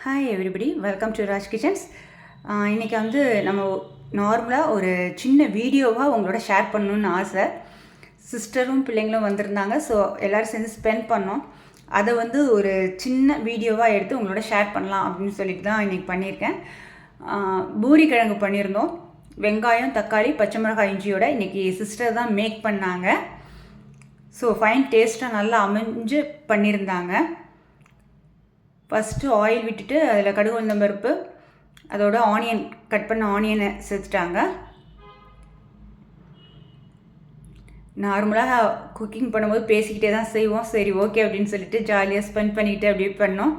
Hi everybody welcome to Raj kitchens இன்றைக்கி வந்து நம்ம நார்மலாக ஒரு சின்ன வீடியோவாக உங்களோட ஷேர் பண்ணணுன்னு ஆசை. சிஸ்டரும் பிள்ளைங்களும் வந்திருந்தாங்க ஸோ எல்லோரும் சேர்ந்து ஸ்பெண்ட் பண்ணோம். அதை வந்து ஒரு சின்ன வீடியோவாக எடுத்து உங்களோட ஷேர் பண்ணலாம் அப்படின்னு சொல்லிட்டு தான் இன்றைக்கி பண்ணியிருக்கேன். பூரி கிழங்கு பண்ணியிருந்தோம். வெங்காயம் தக்காளி பச்சை மிளகாய் இஞ்சியோட இன்றைக்கி சிஸ்டர் தான் மேக் பண்ணாங்க. ஸோ ஃபைன் டேஸ்ட்டாக நல்லா அமைஞ்சு பண்ணியிருந்தாங்க. ஃபஸ்ட்டு ஆயில் விட்டுட்டு அதில் கடுகு உளுந்தம் பருப்பு அதோட ஆனியன் கட் பண்ண ஆனியனை சேர்த்துட்டாங்க நார்மலாக குக்கிங் பண்ணும்போது பேசிக்கிட்டே தான் செய்வோம். சரி ஓகே அப்படின்னு சொல்லிட்டு ஜாலியாக ஸ்பெண்ட் பண்ணிக்கிட்டு அப்படியே பண்ணோம்.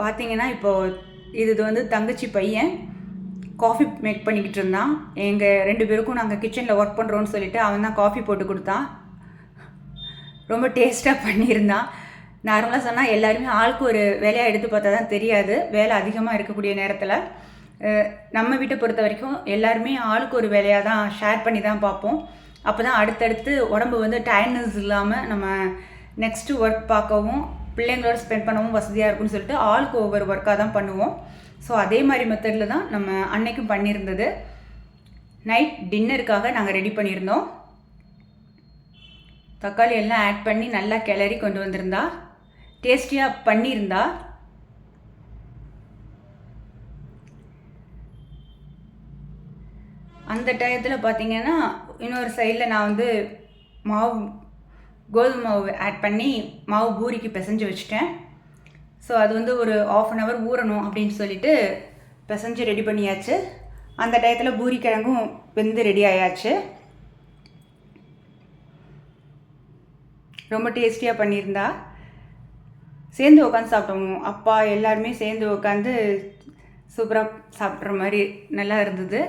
பார்த்தீங்கன்னா இப்போது இது இது வந்து தங்கச்சி பையன் காஃபி மேக் பண்ணிக்கிட்டு இருந்தான். எங்கள் ரெண்டு பேருக்கும் நாங்கள் கிச்சனில் ஒர்க் பண்ணுறோன்னு சொல்லிட்டு அவன் தான் காஃபி போட்டு கொடுத்தான். ரொம்ப டேஸ்ட்டாக பண்ணியிருந்தான் நார்மலாக சொன்னால் எல்லாருமே ஆளுக்கு ஒரு வேலையாக எடுத்து பார்த்தா தான் தெரியாது. வேலை அதிகமாக இருக்கக்கூடிய நேரத்தில். நம்ம வீட்டை பொறுத்த வரைக்கும் எல்லாருமே ஆளுக்கு ஒரு வேலையாக தான் ஷேர் பண்ணி தான் பார்ப்போம். அப்போ தான் அடுத்தடுத்து உடம்பு வந்து டயர்னஸ் இல்லாமல் நம்ம நெக்ஸ்ட்டு ஒர்க் பார்க்கவும் பிள்ளைங்களோட ஸ்பெண்ட் பண்ணவும் வசதியாக இருக்கும்னு சொல்லிட்டு ஆளுக்கு ஒவ்வொரு ஒர்க்காக தான் பண்ணுவோம். ஸோ அதே மாதிரி மெத்தடில் தான் நம்ம அன்னைக்கும் பண்ணியிருந்தது. நைட் டின்னருக்காக நாங்கள் ரெடி பண்ணியிருந்தோம். தக்காளி எல்லாம் ஆட் பண்ணி நல்லா கிளறி கொண்டு வந்திருந்தா? டேஸ்டியாக பண்ணியிருந்தா? அந்த டயத்தில் பார்த்தீங்கன்னா இன்னொரு சைடில் நான் வந்து மாவு கோதுமை மாவு ஆட் பண்ணி மாவு பூரிக்கு பிசைஞ்சு வச்சுட்டேன். ஸோ அது வந்து ஒரு ஆஃப் அன் ஹவர் ஊறணும் அப்படின்னு சொல்லிட்டு பிசைஞ்சு ரெடி பண்ணியாச்சு. அந்த டயத்தில் பூரி கிழங்கும் வெந்து ரெடி ஆயாச்சு. ரொம்ப டேஸ்டியாக பண்ணியிருந்தா. சேர்ந்து உட்காந்து சாப்பிட்டோம் அப்பா எல்லாருமே சேர்ந்து உட்காந்து சூப்பராக சாப்பிட்ற மாதிரி நல்லா இருந்தது.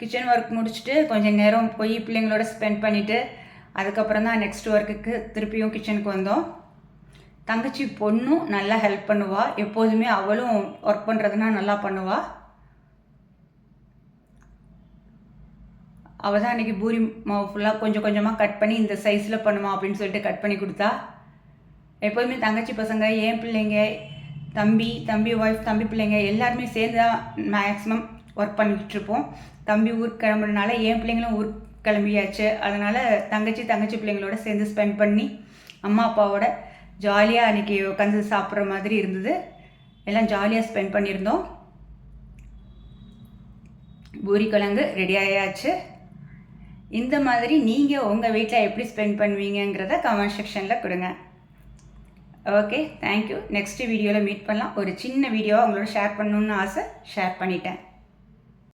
கிச்சன் ஒர்க் முடிச்சுட்டு கொஞ்சம் நேரம் போய் பிள்ளைங்களோட ஸ்பெண்ட் பண்ணிவிட்டு அதுக்கப்புறம் தான் நெக்ஸ்ட் ஒர்க்குக்கு திருப்பியும் கிச்சனுக்கு வந்தோம். தங்கச்சி பொண்ணும் நல்லா ஹெல்ப் பண்ணுவாள் எப்போதுமே அவளும் ஒர்க் பண்ணுறதுனா நல்லா பண்ணுவாள் அவள் தான் அன்றைக்கி பூரி மாவு ஃபுல்லாக கொஞ்சம் கொஞ்சமாக கட் பண்ணி இந்த சைஸில் பண்ணுமா அப்படின்னு சொல்லிட்டு கட் பண்ணி கொடுத்தா. எப்போதுமே தங்கச்சி பசங்க என் பிள்ளைங்க தம்பி தம்பி ஒய்ஃப் தம்பி பிள்ளைங்க எல்லாருமே சேர்ந்து தான் மேக்ஸிமம் ஒர்க் பண்ணிக்கிட்டு இருப்போம். தம்பி ஊருக்கு கிளம்புறதுனால என் பிள்ளைங்களும் ஊருக்கு கிளம்பியாச்சு. அதனால் தங்கச்சி தங்கச்சி பிள்ளைங்களோட சேர்ந்து ஸ்பெண்ட் பண்ணி அம்மா அப்பாவோட ஜாலியாக அன்றைக்கி உட்காந்து சாப்பிட்ற மாதிரி இருந்தது. எல்லாம் ஜாலியாக ஸ்பெண்ட் பண்ணியிருந்தோம். பூரி கிழங்கு ரெடி ஆயாச்சு. இந்த மாதிரி நீங்கள் உங்கள் வீட்டில் எப்படி ஸ்பெண்ட் பண்ணுவீங்கங்கிறத கமெண்ட் செக்ஷனில் கொடுங்க. ஓகே தேங்க்யூ நெக்ஸ்ட் வீடியோவில் மீட் பண்ணலாம். ஒரு சின்ன வீடியோவை உங்களோட ஷேர் பண்ணணுன்னு ஆசை ஷேர் பண்ணிட்டேன்.